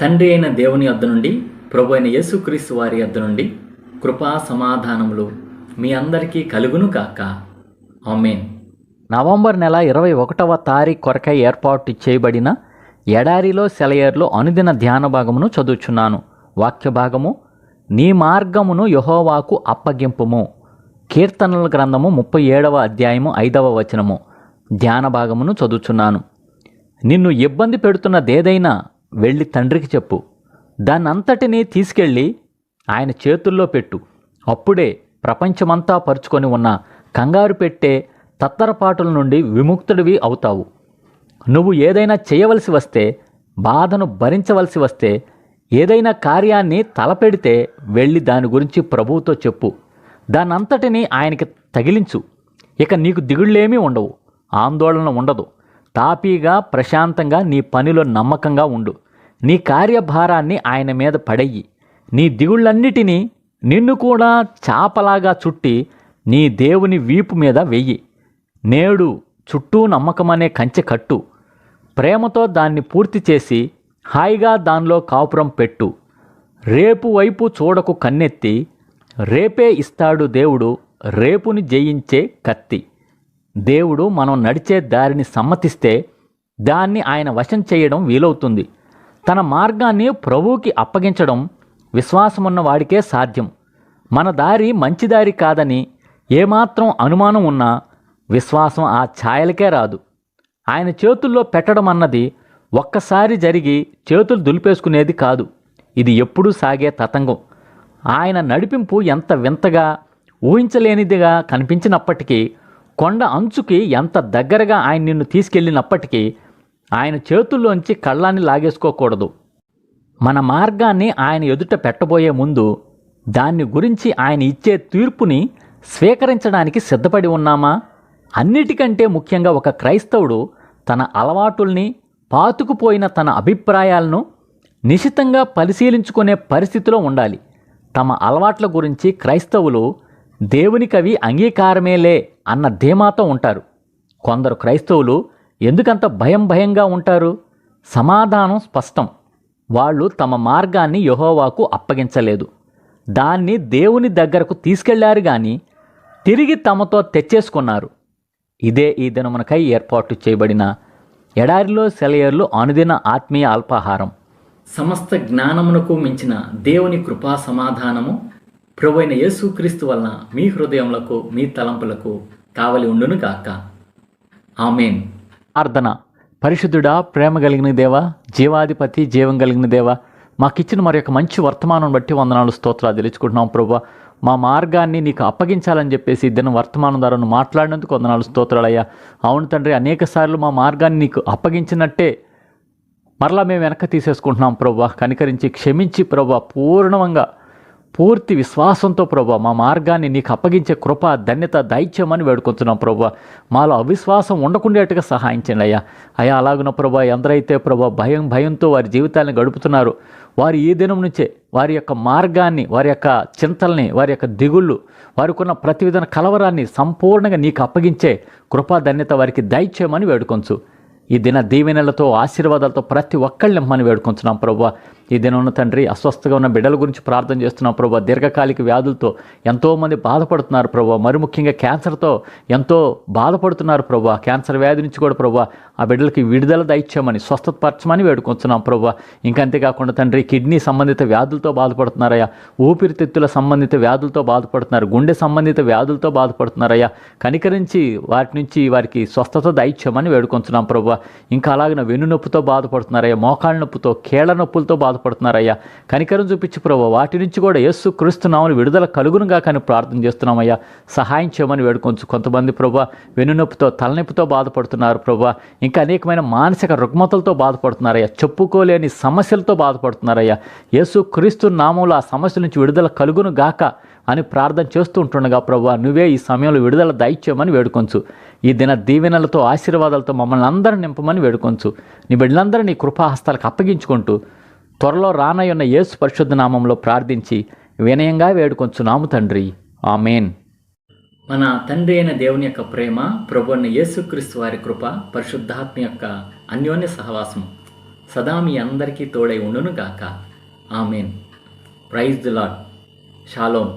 తండ్రి అయిన దేవుని వద్ద నుండి ప్రభు అయిన యేసుక్రీస్తు వారి వద్ద నుండి కృపా సమాధానములు మీ అందరికీ కలుగును కాక ఆమెన్. నవంబర్ నెల ఇరవై ఒకటవ తారీఖు కొరకై ఏర్పాటు చేయబడిన ఎడారిలో సెలయేర్లో అనుదిన ధ్యాన భాగమును చదువుచున్నాను. వాక్య భాగము నీ మార్గమును యహోవాకు అప్పగింపుము. కీర్తనల గ్రంథము ముప్పై ఏడవ అధ్యాయము ఐదవ వచనము. ధ్యాన భాగమును చదువుచున్నాను. నిన్ను ఇబ్బంది పెడుతున్నదేదైనా వెళ్ళి తండ్రికి చెప్పు. దాన్నంతటినీ తీసుకెళ్ళి ఆయన చేతుల్లో పెట్టు. అప్పుడే ప్రపంచమంతా పరుచుకొని ఉన్న కంగారు పెట్టే తత్తరపాటుల నుండి విముక్తుడివి అవుతావు. నువ్వు ఏదైనా చేయవలసి వస్తే బాధను భరించవలసి వస్తే ఏదైనా కార్యాన్ని తలపెడితే వెళ్ళి దాని గురించి ప్రభువుతో చెప్పు. దానంతటినీ ఆయనకి తగిలించు. ఇక నీకు దిగుళ్ళేమీ ఉండవు. ఆందోళన ఉండదు. తాపీగా ప్రశాంతంగా నీ పనిలో నమ్మకంగా ఉండు. నీ కార్యభారాన్ని ఆయన మీద పడెయ్యి నీ దిగుళ్ళన్నిటినీ నిన్ను కూడా చాపలాగా చుట్టి నీ దేవుని వీపు మీద వెయ్యి నేడు చుట్టూ నమ్మకమనే కంచె కట్టు. ప్రేమతో దాన్ని పూర్తి చేసి హాయిగా దానిలో కాపురం పెట్టు. రేపు వైపు చూడకు కన్నెత్తి రేపే ఇస్తాడు దేవుడు రేపుని జయించే కత్తి. దేవుడు మనం నడిచే దారిని సమ్మతిస్తే దాన్ని ఆయన వశం చేయడం వీలవుతుంది. తన మార్గాన్ని ప్రభువుకి అప్పగించడం విశ్వాసమున్న వాడికే సాధ్యం. మన దారి మంచి దారి కాదని ఏమాత్రం అనుమానం ఉన్నా విశ్వాసం ఆ ఛాయలకే రాదు. ఆయన చేతుల్లో పెట్టడం అన్నది ఒక్కసారి జరిగి చేతులు దులిపేసుకునేది కాదు. ఇది ఎప్పుడూ సాగే తతంగం. ఆయన నడిపింపు ఎంత వింతగా ఊహించలేనిదిగా కనిపించినప్పటికీ కొండ అంచుకి ఎంత దగ్గరగా ఆయన నిన్ను తీసుకెళ్ళినప్పటికీ ఆయన చేతుల్లోంచి కళ్ళాన్ని లాగేసుకోకూడదు. మన మార్గాన్ని ఆయన ఎదుట పెట్టబోయే ముందు దాన్ని గురించి ఆయన ఇచ్చే తీర్పుని స్వీకరించడానికి సిద్ధపడి ఉన్నామా? అన్నిటికంటే ముఖ్యంగా ఒక క్రైస్తవుడు తన అలవాటుల్ని పాతుకుపోయిన తన అభిప్రాయాలను నిశితంగా పరిశీలించుకునే పరిస్థితిలో ఉండాలి. తమ అలవాట్ల గురించి క్రైస్తవులు దేవునికవి అంగీకారమేలే అన్న ధీమాతో ఉంటారు. కొందరు క్రైస్తవులు ఎందుకంత భయం భయంగా ఉంటారు? సమాధానం స్పష్టం. వాళ్ళు తమ మార్గాన్ని యహోవాకు అప్పగించలేదు. దాన్ని దేవుని దగ్గరకు తీసుకెళ్ళారు కానీ తిరిగి తమతో తెచ్చేసుకున్నారు. ఇదే ఈ దినమునకై ఏర్పాటు చేయబడిన ఎడారిలో సెలయర్లు అనుదిన ఆత్మీయ అల్పాహారం. సమస్త జ్ఞానమునకు మించిన దేవుని కృపా సమాధానము ప్రభువైన యేసుక్రీస్తు వలన మీ హృదయములకు మీ తలంపులకు కావలి ఉండును గాక. ఆమెన్. ప్రార్థన. పరిశుద్ధుడా ప్రేమ కలిగిన దేవా జీవాధిపతి జీవం కలిగిన దేవా మాకిచ్చిన మరి యొక్క మంచి వర్తమానం బట్టి వందనాలు స్తోత్రాలు తెలుసుకుంటున్నాం ప్రభు. మా మార్గాన్ని నీకు అప్పగించాలని చెప్పేసి ఇద్దరు వర్తమానం ద్వారా మాట్లాడినందుకు వందనాలు స్తోత్రాలయ్యా అవును తండ్రి అనేక సార్లు మా మార్గాన్ని నీకు అప్పగించినట్టే మరలా మేము వెనక్కి తీసేసుకుంటున్నాం ప్రభు. కనికరించి క్షమించి ప్రభు పూర్ణంగా పూర్తి విశ్వాసంతో ప్రభు మా మార్గాన్ని నీకు అప్పగించే కృప ధన్యత దైత్యమని వేడుకొంచున్నాం ప్రభు. మాలో అవిశ్వాసం ఉండకుండేట్టుగా సహాయించండి అయ్యా. అయ్యా అలాగున్న ప్రభా ఎందరైతే ప్రభా భయం భయంతో వారి జీవితాలను గడుపుతున్నారు వారు ఈ దినం నుంచే వారి యొక్క మార్గాన్ని వారి యొక్క చింతల్ని వారి యొక్క దిగుళ్ళు వారికి ఉన్న ప్రతి విధమైన కలవరాన్ని సంపూర్ణంగా నీకు అప్పగించే కృపా ధన్యత వారికి దయచేయమని వేడుకొంచు. ఈ దిన దీవెనలతో ఆశీర్వాదాలతో ప్రతి ఒక్కళ్ళని నిమ్మని వేడుకొంచున్నాం ప్రభు. ఈ దినం తండ్రి అస్వస్థగా ఉన్న బిడ్డల గురించి ప్రార్థన చేస్తున్నాం ప్రభు. దీర్ఘకాలిక వ్యాధులతో ఎంతోమంది బాధపడుతున్నారు ప్రభు. మరి ముఖ్యంగా క్యాన్సర్తో ఎంతో బాధపడుతున్నారు ప్రభు. క్యాన్సర్ వ్యాధి నుంచి కూడా ప్రభు ఆ బిడ్డలకి విడుదల దయచేయమని స్వస్థతపరచమని వేడుకొంచున్నాం ప్రభు. ఇంకా అంతేకాకుండా తండ్రి కిడ్నీ సంబంధిత వ్యాధులతో బాధపడుతున్నారయ్యా. ఊపిరితిత్తుల సంబంధిత వ్యాధులతో బాధపడుతున్నారు. గుండె సంబంధిత వ్యాధులతో బాధపడుతున్నారయ్యా. కనికరించి వాటి నుంచి వారికి స్వస్థత దయచేయమని వేడుకొంచున్నాం ప్రభు. ఇంకా అలాగిన వెన్ను నొప్పితో బాధపడుతున్నారయ్యా. మోకాళ్ళ నొప్పితో కీళ్ళ నొప్పులతో బాధపడుతున్నారయ్యా. కనికరం చూపించి ప్రభు వాటి నుంచి కూడా యేసు క్రీస్తునామని విడుదల కలుగునుగా కానీ ప్రార్థన చేస్తున్నామయ్యా. సహాయం చేయమని వేడుకోవచ్చు కొంతమంది ప్రభా వెన్ను నొప్పితో తలనొప్పితో బాధపడుతున్నారు ప్రభా. ఇంకా అనేకమైన మానసిక రుగ్మతలతో బాధపడుతున్నారయ్యా. చెప్పుకోలేని సమస్యలతో బాధపడుతున్నారయ్యా. యేసు క్రీస్తు నామంలో ఆ సమస్యల నుంచి విడుదల కలుగును గాక అని ప్రార్థన చేస్తూ ఉంటుండగా ప్రభా నువ్వే ఈ సమయంలో విడుదల దయచేయమని వేడుకొంచు. ఈ దిన దీవెనలతో ఆశీర్వాదాలతో మమ్మల్ని అందరిని నింపమని వేడుకొంచు. నీ బిడ్డలందరూ నీ కృపాహస్తాలకు అప్పగించుకుంటూ త్వరలో రానయ్యున్న యేసు పరిశుద్ధ నామంలో ప్రార్థించి వినయంగా వేడుకొంచున్నాము తండ్రి. ఆమెన్. మన తండ్రి అయిన దేవుని యొక్క ప్రేమ ప్రభున్న యేసుక్రీస్తు వారి కృప పరిశుద్ధాత్మ యొక్క అన్యోన్య సహవాసం సదా మీ అందరికీ తోడై ఉండును గాక amen. Praise the lord shalom